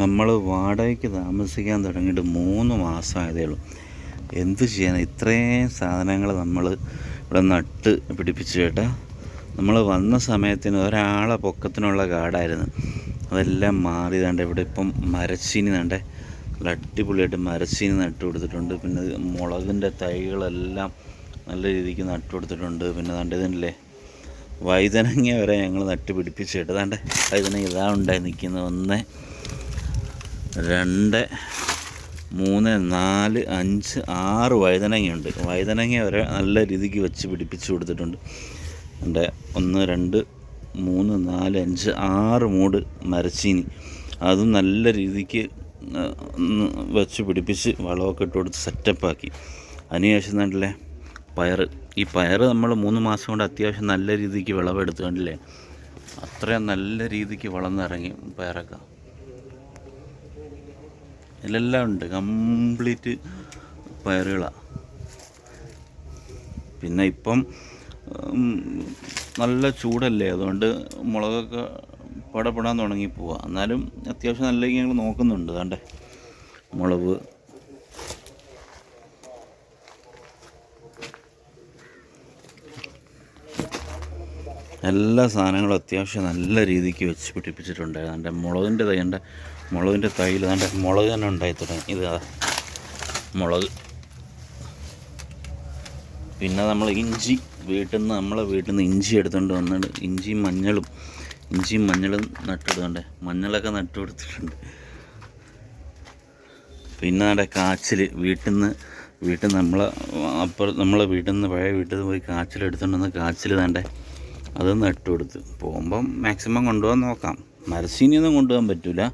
നമ്മൾ വാടകയ്ക്ക് താമസിക്കാൻ തുടങ്ങിയിട്ട് മൂന്ന് മാസമായതേ ഉള്ളൂ. എന്ത് ചെയ്യാൻ ഇത്രയും സാധനങ്ങൾ നമ്മൾ ഇവിടെ നട്ട് പിടിപ്പിച്ചു കേട്ടാ. നമ്മൾ വന്ന സമയത്തിന് ഒരാളെ പൊക്കത്തിനുള്ള കാടായിരുന്നു. അതെല്ലാം മാറി ദാണ്ട് ഇവിടെ ഇപ്പം മരച്ചീനി തണ്ടേ നല്ല അടിപൊളിയായിട്ട് മരച്ചീനി നട്ട് കൊടുത്തിട്ടുണ്ട്. പിന്നെ മുളകിന്റെ തൈകളെല്ലാം നല്ല രീതിക്ക് നട്ട് കൊടുത്തിട്ടുണ്ട്. പിന്നെ ദാണ്ട് ഇതില്ലേ വൈതനങ്ങ വരെ ഞങ്ങൾ നട്ട് പിടിപ്പിച്ചിട്ട് ദാണ്ടെ വൈതനങ്ങ ഇതാ ഉണ്ടായി നിൽക്കുന്നത്. ഒന്ന് രണ്ട് മൂന്ന് നാല് അഞ്ച് ആറ് വഴുതനങ്ങയുണ്ട്. വഴുതനങ്ങ വരെ നല്ല രീതിക്ക് വെച്ച് പിടിപ്പിച്ച് കൊടുത്തിട്ടുണ്ട്. എന്റെ ഒന്ന് രണ്ട് മൂന്ന് നാല് അഞ്ച് ആറ് മൂട് മരച്ചീനി. അതും നല്ല രീതിക്ക് വെച്ച് പിടിപ്പിച്ച് വളമൊക്കെ ഇട്ട് കൊടുത്ത് സെറ്റപ്പാക്കി അതിനുശേഷം കണ്ടില്ലേ പയർ ഈ പയർ നമ്മൾ മൂന്ന് മാസം കൊണ്ട് അത്യാവശ്യം നല്ല രീതിക്ക് വിളവെടുത്ത് കണ്ടില്ലേ അത്രയും നല്ല രീതിക്ക് വളർന്നിറങ്ങി പയറൊക്കെ. ഇതിലെല്ലാം ഉണ്ട്. കംപ്ലീറ്റ് പയറുകളാണ് പിന്നെ ഇപ്പം നല്ല ചൂടല്ലേ? അതുകൊണ്ട് മുളകൊക്കെ പടപ്പെടാൻ തുടങ്ങി പോവാം. എന്നാലും അത്യാവശ്യം നല്ല ഞങ്ങൾ നോക്കുന്നുണ്ട്. അതാണ്ട് മുളക്. എല്ലാ സാധനങ്ങളും അത്യാവശ്യം നല്ല രീതിക്ക് വെച്ച് പിടിപ്പിച്ചിട്ടുണ്ട്. അതിന്റെ മുളകിന്റെ തൈ എന്റെ മുളകിന്റെ തൈയിൽ നല്ല മുളക് തന്നെ ഉണ്ടായി തുടങ്ങി. ഇത് മുളക്. പിന്നെ നമ്മൾ ഇഞ്ചി വീട്ടിൽ നിന്ന് നമ്മളെ വീട്ടിൽ നിന്ന് ഇഞ്ചി എടുത്തുകൊണ്ട് വന്നിട്ട് ഇഞ്ചിയും മഞ്ഞളും ഇഞ്ചിയും മഞ്ഞളും നട്ടിടുന്നുണ്ട്. മഞ്ഞളൊക്കെ നട്ടു കൊടുത്തിട്ടുണ്ട്. പിന്നെ നമ്മുടെ കാച്ചിൽ വീട്ടിൽ നിന്ന് വീട്ടിൽ നിന്ന് നമ്മളെ അപ്പുറം നമ്മളെ വീട്ടിൽ നിന്ന് പഴയ വീട്ടിൽ നിന്ന് പോയി കാച്ചിൽ എടുത്തുകൊണ്ട് വന്ന് കാച്ചിൽ താണ്ടെ അത് നട്ടു കൊടുത്ത്. പോകുമ്പം മാക്സിമം കൊണ്ടുപോകാൻ നോക്കാം. മരച്ചീനിയൊന്നും കൊണ്ടുപോകാൻ പറ്റില്ല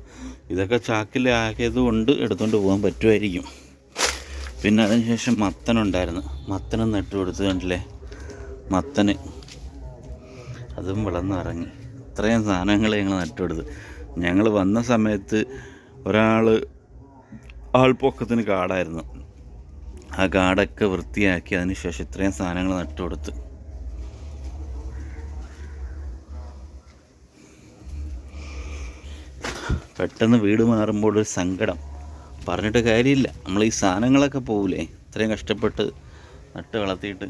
ഇതൊക്കെ ചാക്കിലാക്കിയത് കൊണ്ട് എടുത്തുകൊണ്ട് പോകാൻ പറ്റുമായിരിക്കും പിന്നെ അതിനുശേഷം മത്തനുണ്ടായിരുന്നു മത്തനും നട്ടു കൊടുത്ത് കണ്ടില്ലേ? മത്തന്. അതും വളർന്നിറങ്ങി ഇത്രയും സാധനങ്ങൾ ഞങ്ങൾ നട്ടു കൊടുത്ത്. ഞങ്ങൾ വന്ന സമയത്ത് ഒരാൾ ആൾപ്പൊക്കത്തിന് കാടായിരുന്നു. ആ കാടൊക്കെ വൃത്തിയാക്കി അതിന് ശേഷം ഇത്രയും സാധനങ്ങൾ നട്ടു പെട്ടെന്ന് വീട് മാറുമ്പോൾ ഒരു സങ്കടം. പറഞ്ഞിട്ട് കാര്യമില്ല. നമ്മൾ ഈ സാധനങ്ങളൊക്കെ പോവില്ലേ ഇത്രയും കഷ്ടപ്പെട്ട് നട്ട് വളർത്തിയിട്ട്.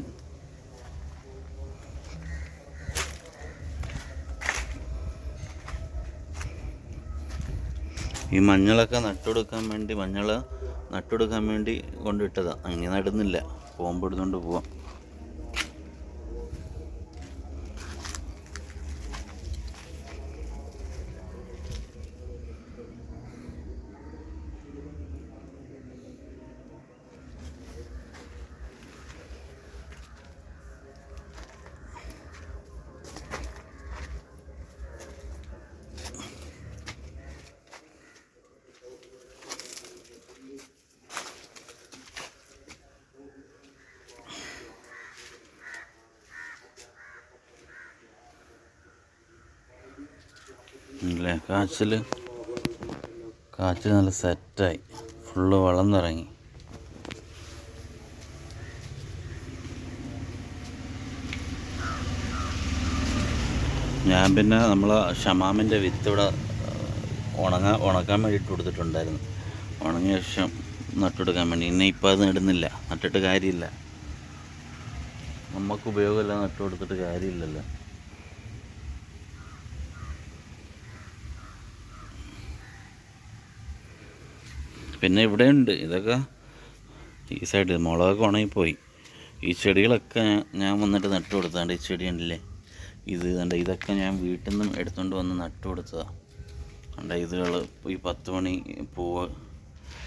ഈ മഞ്ഞളൊക്കെ നട്ടുകൊടുക്കാൻ വേണ്ടി മഞ്ഞൾ നട്ടുകൊടുക്കാൻ വേണ്ടി കൊണ്ടിട്ടതാണ് അങ്ങനെ നടുന്നില്ല. പോകുമ്പോൾ എടുത്തുകൊണ്ട് പോവാം. അല്ലേ കാച്ചിൽ കാച്ചിൽ നല്ല സെറ്റായി. ഫുള്ള് വളർന്നിറങ്ങി. ഞാൻ പിന്നെ നമ്മൾ ഷമാമിന്റെ വിത്ത് ഇവിടെ ഉണങ്ങാൻ ഉണക്കാൻ വേണ്ടിയിട്ട് കൊടുത്തിട്ടുണ്ടായിരുന്നു. ഉണങ്ങിയ ശേഷം നട്ടെടുക്കാൻ വേണ്ടി. ഇനി ഇപ്പം അത് നടുന്നില്ല. നട്ടിട്ട് കാര്യമില്ല. നമുക്ക് ഉപയോഗമില്ല നട്ടു കൊടുത്തിട്ട് കാര്യമില്ലല്ലോ. പിന്നെ ഇവിടെയുണ്ട് ഇതൊക്കെ ഈ സൈഡ് മുളകൊക്കെ ഉണങ്ങിപ്പോയി ഈ ചെടികളൊക്കെ ഞാൻ- വന്നിട്ട് നട്ടു കൊടുത്താണ്ട് ഈ ചെടി ഉണ്ടല്ലേ ഇത് കണ്ട? ഇതൊക്കെ ഞാൻ വീട്ടിൽ നിന്നും എടുത്തുകൊണ്ട് വന്ന് നട്ടു കൊടുത്തതാണ് കണ്ട? ഇതുകൾ ഈ പത്ത് മണി പൂവ്.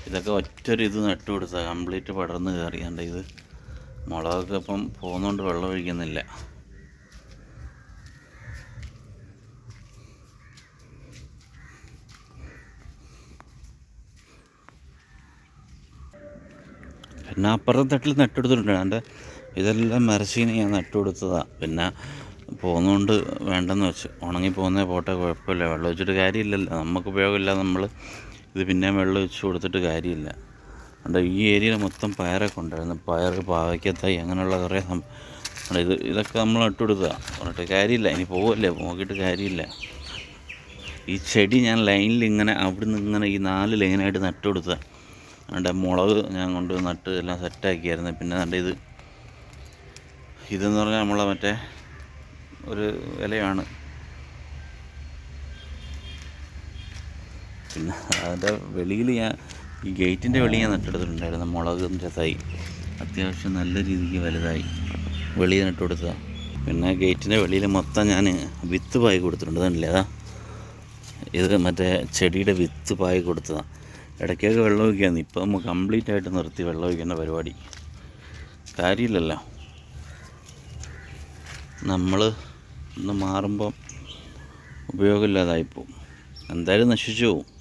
ഇതൊക്കെ ഒറ്റൊരു ഇത് നട്ടു കൊടുത്തതാണ് കംപ്ലീറ്റ് പടർന്ന് കയറി കണ്ട? ഇത് മുളകൊക്കെ ഇപ്പം പോകുന്നതുകൊണ്ട് വെള്ളം ഒഴിക്കുന്നില്ല. പിന്നെ അപ്പുറത്തെ തട്ടിൽ നട്ടെടുത്തിട്ടുണ്ട്. എന്റെ ഇതെല്ലാം മരച്ചീനി ഞാൻ നട്ടുകൊടുത്തതാണ് പിന്നെ പോകുന്നതുകൊണ്ട് വേണ്ടെന്ന് വെച്ച്. ഉണങ്ങി പോകുന്നേ പോട്ടെ കുഴപ്പമില്ല. വെള്ളം ഒഴിച്ചിട്ട് കാര്യമില്ലല്ലോ. നമുക്ക് ഉപയോഗമില്ല നമ്മൾ ഇത് പിന്നെയും വെള്ളം ഒഴിച്ച് കൊടുത്തിട്ട് കാര്യമില്ല. അതുകൊണ്ട് ഈ ഏരിയയിൽ മൊത്തം പയറൊക്കെ ഉണ്ടായിരുന്നു. പയർ പാവയ്ക്കത്തായി അങ്ങനെയുള്ള കുറേ ഇത് ഇതൊക്കെ നമ്മൾ നട്ടുകൊടുത്തതാണ് പറഞ്ഞിട്ട് കാര്യമില്ല. ഇനി പോകല്ലേ നോക്കിയിട്ട് കാര്യമില്ല. ഈ ചെടി ഞാൻ ലൈനിൽ ഇങ്ങനെ അവിടെ നിന്ന് ഇങ്ങനെ ഈ നാല് ലൈനായിട്ട് നട്ടു അതുകൊണ്ട് മുളക് ഞാൻ കൊണ്ട് നട്ട് എല്ലാം സെറ്റാക്കിയായിരുന്നു പിന്നെ നല്ല ഇത് ഇതെന്ന് പറഞ്ഞാൽ നമ്മളെ മറ്റേ ഒരു ഇലയാണ്. പിന്നെ അതിന്റെ വെളിയിൽ ഞാൻ ഈ ഗേറ്റിന്റെ വെളിയിൽ ഞാൻ നട്ടെടുത്തിട്ടുണ്ടായിരുന്നു. മുളക് ചെത്തായി അത്യാവശ്യം നല്ല രീതിക്ക് വലുതായി. വെളിയിൽ നട്ട് കൊടുത്തതാണ് പിന്നെ ഗേറ്റിന്റെ വെളിയിൽ മൊത്തം ഞാൻ വിത്ത് പായി കൊടുത്തിട്ടുണ്ട്. അതല്ലേ അതാ? ഇത് മറ്റേ ചെടിയുടെ വിത്ത് പായി കൊടുത്തതാണ് ഇടയ്ക്കൊക്കെ വെള്ളം ഒഴിക്കുകയാണ് ഇപ്പോൾ നമുക്ക് കംപ്ലീറ്റ് ആയിട്ട് നിർത്തി വെള്ളം ഒഴിക്കുന്ന പരിപാടി. കാര്യമില്ലല്ലോ. നമ്മൾ ഒന്ന് മാറുമ്പം ഉപയോഗമില്ലാതായിപ്പോവും എന്തായാലും നശിച്ചു പോവും.